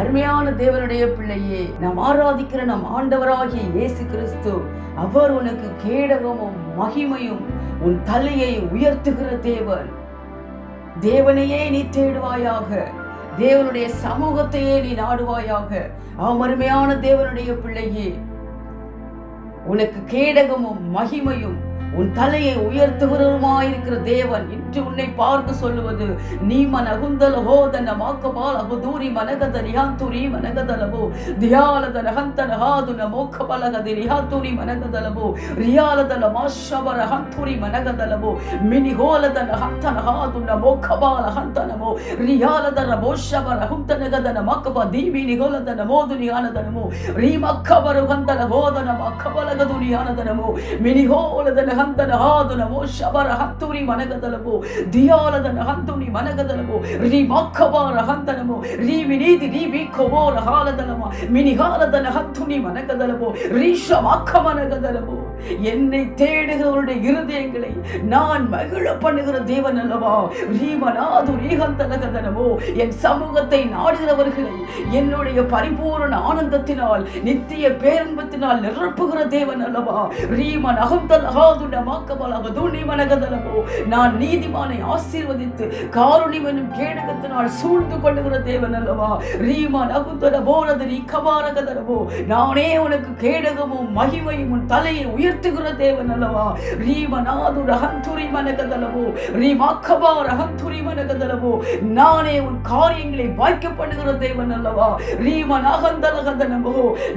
அருமையான தேவனுடைய பிள்ளையே நாம் ஆராதிக்கிற நம் ஆண்டவராகிய இயேசு கிறிஸ்து அவர் உனக்கு கேடகமும் மகிமையும் உன் தலையை உயர்த்துகிற தேவன். தேவனையே நீ தேடுவாயாக தேவனுடைய சமூகத்தையே நீ நாடுவாயாக. ஆம் அருமையான தேவனுடைய பிள்ளையே உனக்கு கேடகமும் மகிமையும் உன் தலையை உயர்த்துகிறவருமாயிருக்கிற தேவன். பற்றி உன்னை பார்த்து சொல்லுவது. நீ மனகுந்தல் ஹோதன மாக்கபால் அகுதூரி மனகத ரிஹாந்துரி மனகதலபோ. தியாலதன ஹந்தன ஹாதுன மோக்க பலகதி ரிஹாந்துரி மனகதலபோ. ரியாலதன மாஷபர ஹந்துரி மனகதலபோ. மினி ஹோலதன ஹந்தன ஹாதுன மோக்கபால ஹந்தனமோ ரியாலதன மோஷபர ஹுந்தனகதன மக்கபா தீவி நிகோலதன மோதுனி ஆனதனமோ. ரீமக்கபரு ஹந்தன ஹோதன மக்கபலகதுனி ஆனதனமோ. மினி ஹோலதன ஹந்தன ஹாதுன மோஷபர ஹந்துரி மனகதலபோ. ದಿಯಾಲದನ ಹಂತುನಿ ಮನಗದಲಮು ರೀ ಮಕ್ಕಬಾರ ಹಂತನಮು ರೀ ವಿನೀದಿ ರೀ ಬಿಕ್ಕಬೋರ ಹಾಲದನಮ மினிகாலதன ஹத்துனி மனகதலமோ ரீஷ மக்க மனகதலமோ என்னை தேடுகிறவருடைய இருதயங்களை நான் மகிழ பண்ணுகிற தேவன் அல்லவா ரீமனாது ரீகந்தனகதனமோ என் சமூகத்தை நாடுகிறவர்களை என்னுடைய பரிபூரண ஆனந்தத்தினால் நித்திய பேரன்பத்தினால் நிரப்புகிற தேவன் அல்லவா ரீமன் அகந்தல் அகாதுன மாக்கபலக துணி மனகதலமோ நான் நீதிமானை ஆசீர்வதித்து காருணிவனும் கேடகத்தினால் சூழ்ந்து கொள்ளுகிற தேவன் அல்லவா? ரீமான் அகுந்தன போனது நீ நானே உனக்கு கேடகமும் மகிமையும் உன் தலையை உயர்த்துகிற தேவன் அல்லவா? ரீமனாது ரகந்துரி மனகதலவோ ரீமாக்கபா ரகந்துரி மனகதலவோ நானே உன் காரியங்களை வாய்க்க பண்ணுகிற தேவன் அல்லவா? ரீமன் அகந்தலகதனமோ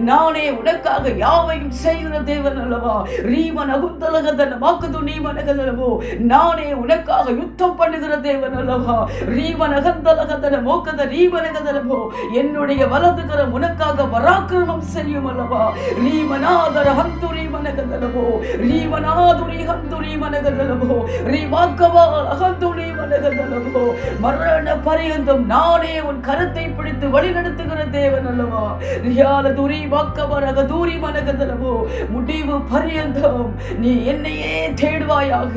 நானே உனக்காக யாவையும் செய்கிற தேவன் அல்லவா? ரீமன் அகுந்தலகதன மாக்குது நீ மனகதலவோ நானே உனக்காக யுத்தம் பண்ணுகிற தேவன் அல்லவா ரீவன் அகந்தலகதன மோக்கத ரீமனகதனமோ என்னுடைய வலது கரம் உனக்காக பராக்கிரமம் செய்யும் அல்லவா ரீமனாதர ஹந்துரி மனகதலமோ ரீமனாதுரி ஹந்துரி மனகதலமோ ரீமாக்கவா அகந்துரி மனகதலமோ மரண பரியந்தம் நானே உன் கரத்தை பிடித்து வழிநடத்துகிற தேவன் அல்லவா ரியால துரி வாக்கவரக தூரி மனகதலமோ முடிவு பரியந்தம் நீ என்னையே தேடுவாயாக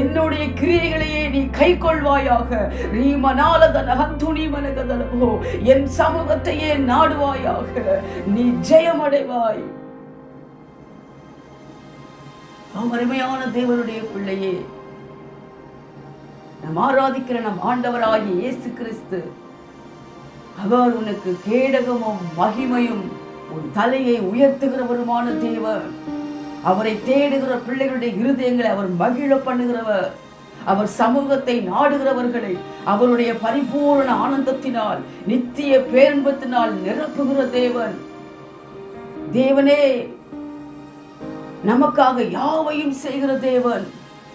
என்னுடைய கிரியைகளை கிரியைகளையே நீ கை கொள்வாயாக நீ மனாலதனோ என் சமூகத்தையே நாடுவாயாக. நீ ஜெயமடைவாய். ஆம், அருமையான தேவனுடைய பிள்ளையே நம் ஆராதிக்கிற நம் ஆண்டவராகிய இயேசு கிறிஸ்து அவர் உனக்கு கேடகமும் மகிமையும் உன் தலையை உயர்த்துகிறவருமான தேவன். அவரை தேடுகிற பிள்ளைகளுடைய இருதயங்களை அவர் மகிழ பண்ணுகிறவர். அவர் சமூகத்தை நாடுகிறவர்களை அவருடைய பரிபூரண ஆனந்தத்தினால் நித்திய பேரன்பத்தினால் நிரப்புகிற தேவன். தேவனே நமக்காக யாவையும் செய்கிற தேவன்.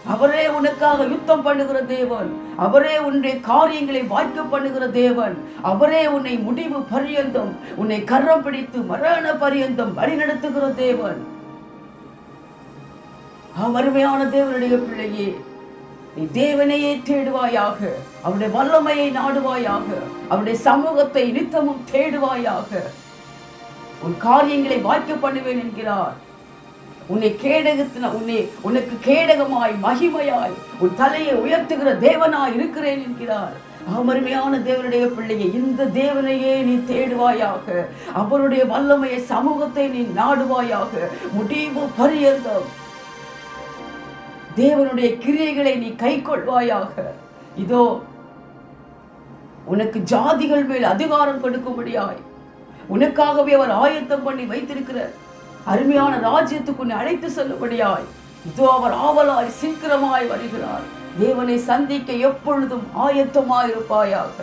அவரே உனக்காக யுத்தம் பண்ணுகிற தேவன். அவரே உன்னுடைய காரியங்களை வாய்க்க பண்ணுகிற தேவன். அவரே உன்னை முடிவு பரியந்தம் உன்னை கரம் பிடித்து மரண பரியந்தம் வழிநடத்துகிற தேவன். ஆம், அருமையான தேவனுடைய பிள்ளையே நீ தேவனையே தேடுவாயாக அவருடைய வல்லமையை நாடுவாயாக அவருடைய சமூகத்தை நித்தமும் தேடுவாயாக. உன் காரியங்களை வாய்க்க பண்ணுவேன் என்கிறார். உன்னை கேடகத்தின உன்னை உனக்கு கேடகமாய் மகிமையாய் உன் தலையை உயர்த்துகிற தேவனாய் இருக்கிறேன் என்கிறார். அமருமையான தேவனுடைய பிள்ளையை இந்த தேவனையே நீ தேடுவாயாக அவருடைய வல்லமையை சமூகத்தை நீ நாடுவாயாக. முடிவு பரியந்தம். தேவனுடைய கிரியைகளை நீ கை கொள்வாயாக இதோ உனக்கு ஜாதிகள் மேல் அதிகாரம் கொடுக்கும்படியாய். உனக்காகவே அவர் ஆயத்தம் பண்ணி வைத்திருக்கிற அருமையான ராஜ்யத்துக்கு உன்னை அழைத்து செல்லும்படியாய். இதோ அவர் ஆவலாய் சீக்கிரமாய் வருகிறார். தேவனை சந்திக்க எப்பொழுதும் ஆயத்தமாயிருப்பாயாக.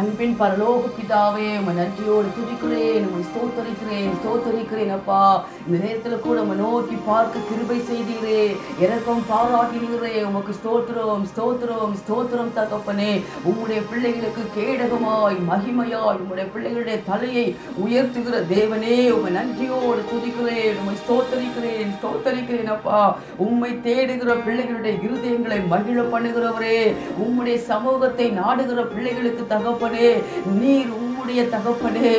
அன்பின் பரலோக பிதாவே உம்மை நன்றியோடு துதிக்கிறேன் உம்மை ஸ்தோத்தரிக்கிறேன் ஸ்தோத்தரிக்கிறேன் அப்பா. இந்த நேரத்தில் கூட நம்ம நோக்கி பார்க்க கிருபை செய்தீரே. எனக்கும் பாராட்டினீரே உமக்கு ஸ்தோத்திரம் ஸ்தோத்திரம் ஸ்தோத்திரம் தகப்பனே. உம்முடைய பிள்ளைகளுக்கு கேடகமாய் மகிமையாய் உம்முடைய பிள்ளைகளுடைய தலையை உயர்த்துகிற தேவனே உம்மை நன்றியோடு துதிக்கிறேன் உமை ஸ்தோத்தரிக்கிறேன் ஸ்தோத்தரிக்கிறேன் அப்பா. உம்மை தேடுகிற பிள்ளைகளுடைய இருதயங்களை மகிழ பண்ணுகிறவரே. உம்முடைய சமூகத்தை நாடுகிற பிள்ளைகளுக்கு தகப்ப நீர் உம்முடைய உம்முடைய தகப்பனே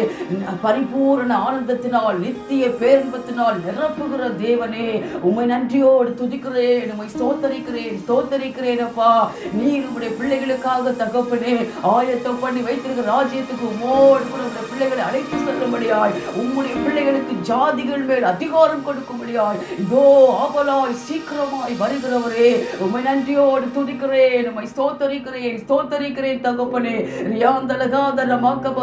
பரிபூரண ஆனந்தத்தினால் நித்திய பேரின்பத்தினால் நிரப்புகிற தேவனே உம்மை நன்றியோடு துதிக்கிறேன் உம்மை ஸ்தோத்தரிக்கிறேன் ஸ்தோத்தரிக்கிறேன் அப்பா. நீர் உம்முடைய பிள்ளைகளுக்காக தகப்பனே ஆயத்தம் பண்ணி வைத்திருக்கிற ராஜ்யத்துக்கு உமோடு கூட உம்முடைய பிள்ளைகளை அழைத்து செல்லும்படியாய் உம்முடைய பிள்ளைகளுக்கு ஜாதிகள் மேல் அதிகாரம் கொடுக்கும்படியாய் இதோ ஆவலாய் சீக்கிரமாய் வருகிறவரே உம்மை நன்றியோடு துதிக்கிறேன் உம்மை ஸ்தோத்தரிக்கிறேன் ஸ்தோத்தரிக்கிறேன் தகப்பனே. ரியாந்தலகாதல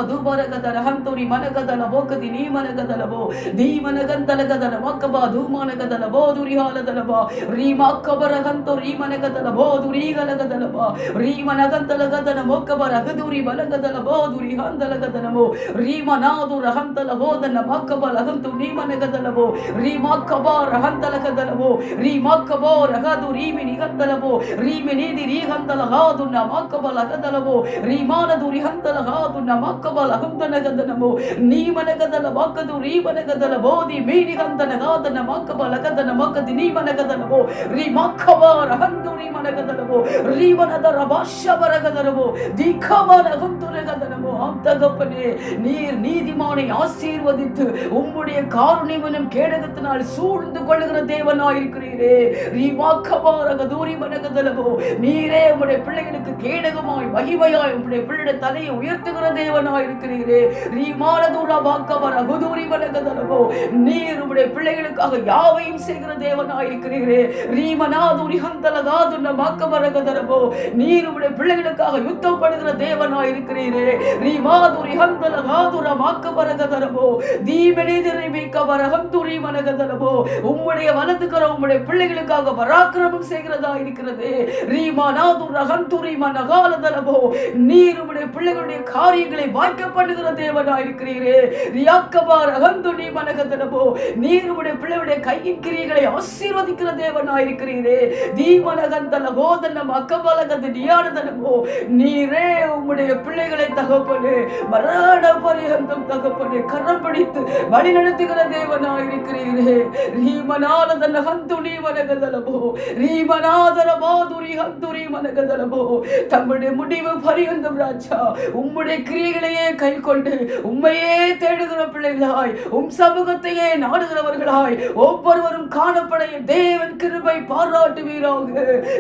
ದುಬರಕದ ಹಂತುರಿ ಮನಕದಲ ಬೋಕದಿ ನೀ ಮನಗದಲಬೋ ನೀ ಮನಗಂತಲಗದಲ ಮಕ್ಕಬ ಧೂಮನಗದಲ ಬೋ ದುರಿಹಾಲದಲಬ ರೀ ಮಕ್ಕಬರ ಹಂತು ರೀ ಮನಗದಲ ಬೋ ದುರಿಗಲಗದಲಬ ರೀ ಮನಗಂತಲಗದನ ಮೊಕ್ಕಬರ ಹದುರಿ ಬಲಗದಲ ಬೋ ದುರಿ ಹಂತಲಗದನಮೋ ರೀ ಮನಾದು ರಹಂತಲ ಹೋದನ ಮಕ್ಕಬ ಲಹಂತು ನೀ ಮನಗದಲಬೋ ರೀ ಮಕ್ಕಬ ರಹಂತಲಗದಲಬೋ ರೀ ಮಕ್ಕಬೋ ರಹದು ರೀಮಿ ನಿಗಂತಲಬೋ ರೀಮಿ ನೀದಿ ರೀ ಹಂತಲ ಹಾದು ನ ಮಕ್ಕಬ ಲಗದಲಬೋ ರೀ ಮಾನದು ರಿ ಹಂತಲ ಹಾದು ನ ಮಕ್ಕಬ ಮಾಕಬಲಹಂದನ ಗದನಮೋ ನೀಮನ ಗದನ ಮಾಕದು ರೀಮನ ಗದನ ಬೋಧಿ ಮೀನಿ ಗಂದನ ಗಾದನ ಮಾಕಬಲ ಗದನ ಮಾಕದಿ ನೀಮನ ಗದನಮೋ ರೀ ಮಾಕಬಾರ ಹಂದು ರೀಮನ ಗದನಮೋ ರೀಮನದ ರಭಾಷವರ ಗದನಮೋ. ದೀಖಮನ ಹಂದುರ ಗದನಮೋ அந்தகப்பனே நீர் நீதிமானை ஆசீர்வதித்து உம்முடைய காருணிவனம் கேடகத்தினால் சூழ்ந்து கொள்ளுகிற தேவனாயிருக்கிறீரே ரீவாக்கமாக தூரி மனகதலவோ நீரே உம்முடைய பிள்ளைகளுக்கு கேடகமாய் மகிமையாய் உம்முடைய பிள்ளைய தலையை உயர்த்துகிற தேவனாய் தேவனாயிருக்கிறீரே ரீமானதூரா வாக்கமர குதூரி மனகதலவோ நீர் உடைய பிள்ளைகளுக்காக யாவையும் செய்கிற தேவனாய் தேவனாயிருக்கிறீரே ரீமனாதுரி ஹந்தலகாது மாக்கமரகதலவோ நீர் உடைய பிள்ளைகளுக்காக யுத்தம் தேவனாய் இருக்கிறீரே. ரீமாதுரி ஹந்தலகாதுர மாக்கமரகதலவோ தீமெனிதிரை மீக்கமர ஹந்துரி மனகதலவோ உம்முடைய வலதுக்கிற உம்முடைய பிள்ளைகளுக்காக பராக்கிரமம் செய்கிறதா இருக்கிறது. ரீமானாதுர ஹந்துரி மனகாலதலவோ. நீர் உம்முடைய பிள்ளைகளுடைய காரியங்களை வாய் பண்ணுகிற தேவனாயிருக்கிறீரே. ரியாக்கபார நீ மனகதனமோ நீர் உடைய பிள்ளையுடைய கையின் கிரியைகளை ஆசீர்வதிக்கிற தேவனாயிருக்கிறீரே. தீமனகந்தல கோதனம் அக்கபலகந்த நியானதனமோ நீரே உம்முடைய பிள்ளைகளை தகப்பனு. மரண பரியந்தம் தகப்பனு. கரம் பிடித்து வழி நடத்துகிற தேவனாயிருக்கிறீரே. ரீமனானதன ஹந்துனி மனகதலமோ ரீமனாதர மாதுரி ஹந்துரி மனகதலமோ தம்முடைய முடிவு பரியந்தம் ராஜா. உம்முடைய கிரியைகளையே கை கொண்டு உண்மையே தேடுகிற பிள்ளைகளாய் உம் சமூகத்தையே நாடுகிறவர்களாய் ஒவ்வொருவரும் காணப்பட தேவன் கிருபை பாராட்டுவீராக.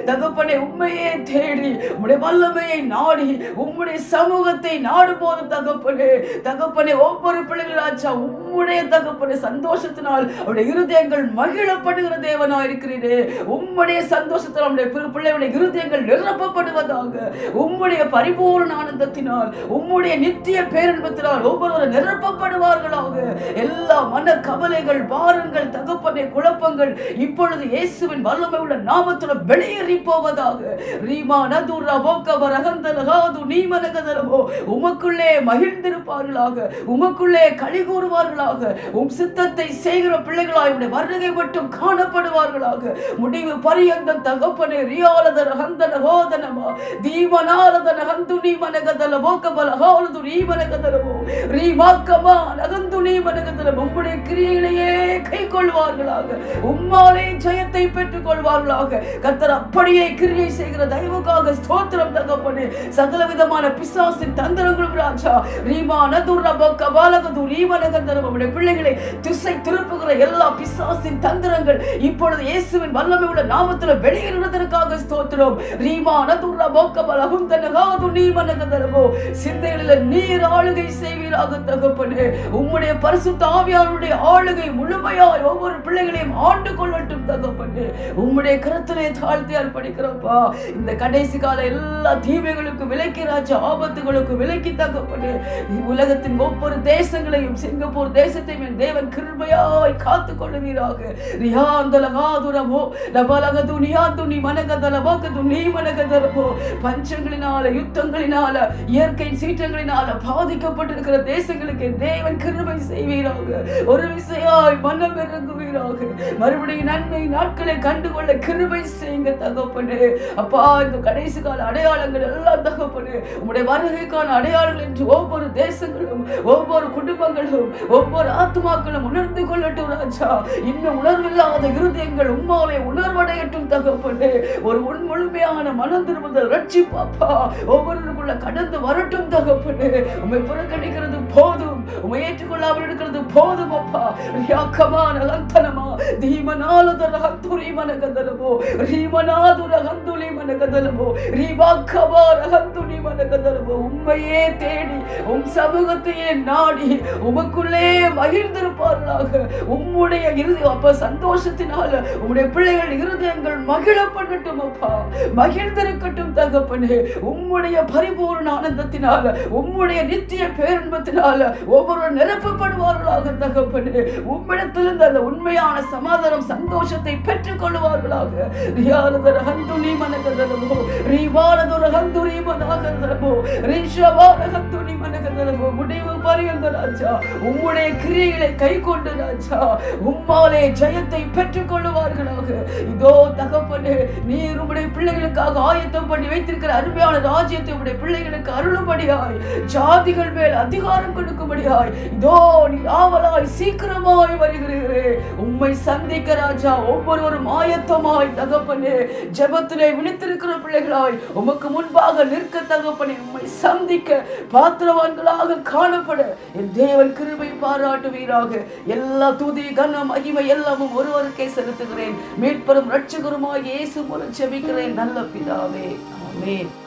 தகப்பனை உண்மையே தேடி உடைய வல்லமையை நாடி உம்முடைய சமூகத்தை நாடு போது தகப்பனே தகப்பனே ஒவ்வொரு பிள்ளைகளாச்சா உம்முடைய தகப்பனே சந்தோஷத்தினால் அவருடைய இருதயங்கள் மகிழப்படுகிற தேவனா இருக்கிறீரே. உம்முடைய சந்தோஷத்தினால் அவருடைய பிற- பிள்ளைகளுடைய இருதயங்கள் நிரப்பப்படுவதாக உம்முடைய பரிபூர்ண ஆனந்தத்தினால் உம்முடைய நித்திய பேரன்பத்தினால் ஒவ்வொருவரும் நிரப்பப்படுவார்களாக. எல்லா மன கவலைகள் பாரங்கள் தகப்பனை குழப்பங்கள் இப்பொழுது இயேசுவின் வல்லமை உள்ள நாமத்துடன் வெளியேறி போவதாக. ரீமா நதுரா போக்கவ ரகந்தலகாது நீமனகதலமோ உமக்குள்ளே மகிழ்ந்திருப்பார்களாக. உமக்குள்ளே களி கூறுவார்களாக. காணப்படுவார்களாக உம் சித்தத்தை செய்கிற பிள்ளைகளாய் உடைய வருகை மட்டும் காணப்படுவார்களாக. முடிவு பரியந்தம் தகப்பனே ரியாலதர ஹந்தன ஹோதனமா தீவனாலதன ஹந்து நீமனகதல போக்கபல ஹோலது நீமனகதலமோ ரீமாக்கமா நகந்து நீமனகதலம் உம்முடைய கிரியைகளையே கை கொள்வார்களாக உம்மாலே ஜெயத்தை பெற்றுக் கொள்வார்களாக கத்தர் அப்படியே கிரியை செய்கிற தயவுக்காக ஸ்தோத்திரம் தகப்பனே. சகல விதமான பிசாசின் தந்திரங்களும் ராஜா. ரீமா நதுர பக்க பாலகது ரீமனகந்தரம் உங்களுடைய பிள்ளைகளை திசை திருப்புகிற எல்லா பிசாசின் தந்திரங்கள் இப்பொழுது இயேசுவின் வல்லமை உள்ள நாமத்தில் வெளியேறுவதற்காக ஸ்தோத்திரம். ரீமா நதுர பக்க பலகுந்தனகாது நீமனகந்தரமோ சிந்தைகளில் நீர் ஆளுகை செய்வீராக தகப்பனே. உம்முடைய பரிசுத்த ஆவியாருடைய ஆளுகை முழுமையாய் ஒவ்வொரு பிள்ளைகளையும் ஆண்டு கொள்ளட்டும் தகப்பனே. உம்முடைய கருத்திலே தாழ்த்தி அர்ப்பணிக்கிறப்பா இந்த கடைசி கால எல்லா தீமைகளுக்கும் விலக்கி ராஜா ஆபத்துகளுக்கும் விலக்கி தகப்பனே. உலகத்தின் ஒவ்வொரு தேசங்களையும் சிங்கப்பூர் தேசத்தை என் தேவன் கிருபையாய் காத்துக் கொள்ளுவீராக ரியாந்தலகாதுரமோ லபலகது நியாந்துனி மனகதலவாக்கது நீ மனகதலமோ. பஞ்சங்களினால யுத்தங்களினால இயற்கை சீற்றங்களினால பாதிக்கப்பட்டிருக்கிற தேசங்களுக்கு தேவன் கிருபை செய்வீராக. ஒரு விசையாய் மனம் இறங்குவீராக. மறுபடியும் நன்மை நாட்களை கண்டுகொள்ள கிருபை செய்யுங்க தகப்பனு. அப்பா இந்த கடைசி கால அடையாளங்கள் எல்லாம் தகப்பனு. உங்களுடைய வருகைக்கான அடையாளங்கள் என்று ஒவ்வொரு தேசங்களும் ஒவ்வொரு குடும்பங்களும் ஒவ்வொரு ஆத்மாக்களும் உணர்ந்து கொள்ளட்டும் ராஜா. இன்னும் உணர்வில்லாத இருதயங்கள் உம்மாலே உணர்வடையட்டும் தகப்பனே. ஒரு உன் முழுமையான மனம் திரும்புதல் ரட்சிப்பாப்பா ஒவ்வொருவருக்குள்ள கடந்து வரட்டும் தகப்பனே. உண்மை புறக்கணிக்கிறது போதும். உண்மை ஏற்றுக்கொள்ளாமல் இருக்கிறது போதும் அப்பா. ரியாக்கமான லந்தனமா தீமனாலதர ஹந்துரி மனகதலமோ ரீமனாதுர ஹந்துலி மனகதலமோ ரீபாக்கபார ஹந்துலி மனகதலமோ உண்மையே தேடி உம் சமூகத்தையே நாடி உமக்குள்ளே மகிழ்ந்திருப்பார்களாக. உம்முடைய இறுதி அப்ப சந்தோஷத்தினால உம்முடைய பிள்ளைகள் இருதயங்கள் மகிழ பண்ணட்டும் அப்பா. மகிழ்ந்திருக்கட்டும் தகப்பனே. உம்முடைய பரிபூர்ண ஆனந்தத்தினால உம்முடைய நித்திய பேரன்பத்தினால ஒவ்வொரு நிரப்பப்படுவார்களாக தகப்பனே. உம்மிடத்திலிருந்து அந்த உண்மையான சமாதானம் சந்தோஷத்தை பெற்றுக் கொள்வார்களாக ரியாலதர ஹந்துனி மனகதலமோ. ரீவாலதொர ஹந்துரி மனகதலமோ. ரிஷவார ஹந்துனி மனகதலமோ. முடிவு பரியந்த ராஜா. உம்முடைய கிரியைகளை கை கொண்டு ராஜா உம்மாலே ஜெயத்தை பெற்றுக் கொள்வார்களாக இதோ தகப்பனு நீர் உம்முடைய பிள்ளைகளுக்காக ஆயத்தம் பண்ணி வைத்திருக்கிற அருமையான ராஜ்யத்தை உம்முடைய பிள்ளைகளுக்கு அருளும்படியாய் ஜாதிகள் மேல் அதிகாரம் கொடுக்கும்படியாய் இதோ நீ ஆவலாய் சீக்கிரமாய் வருகிறீரே. உம்மை சந்திக்க ராஜா ஒவ்வொருவரும் ஆயத்தமாய் தகப்பனு ஜபத்திலே விழித்திருக்கிற பிள்ளைகளாய் உமக்கு முன்பாக நிற்க தகப்பனே உம்மை சந்திக்க பாத்திரவான்களாக காணப்பட. என் தேவன் கிருபை பாராட்டுவீராக. எல்லா துதி கன மகிமை எல்லாமும் ஒருவருக்கே செலுத்துகிறேன். மீட்பெரும் ரட்சகருமாய் இயேசு மூலம் செபிக்கிறேன் நல்ல பிதாவே. ஆமென்.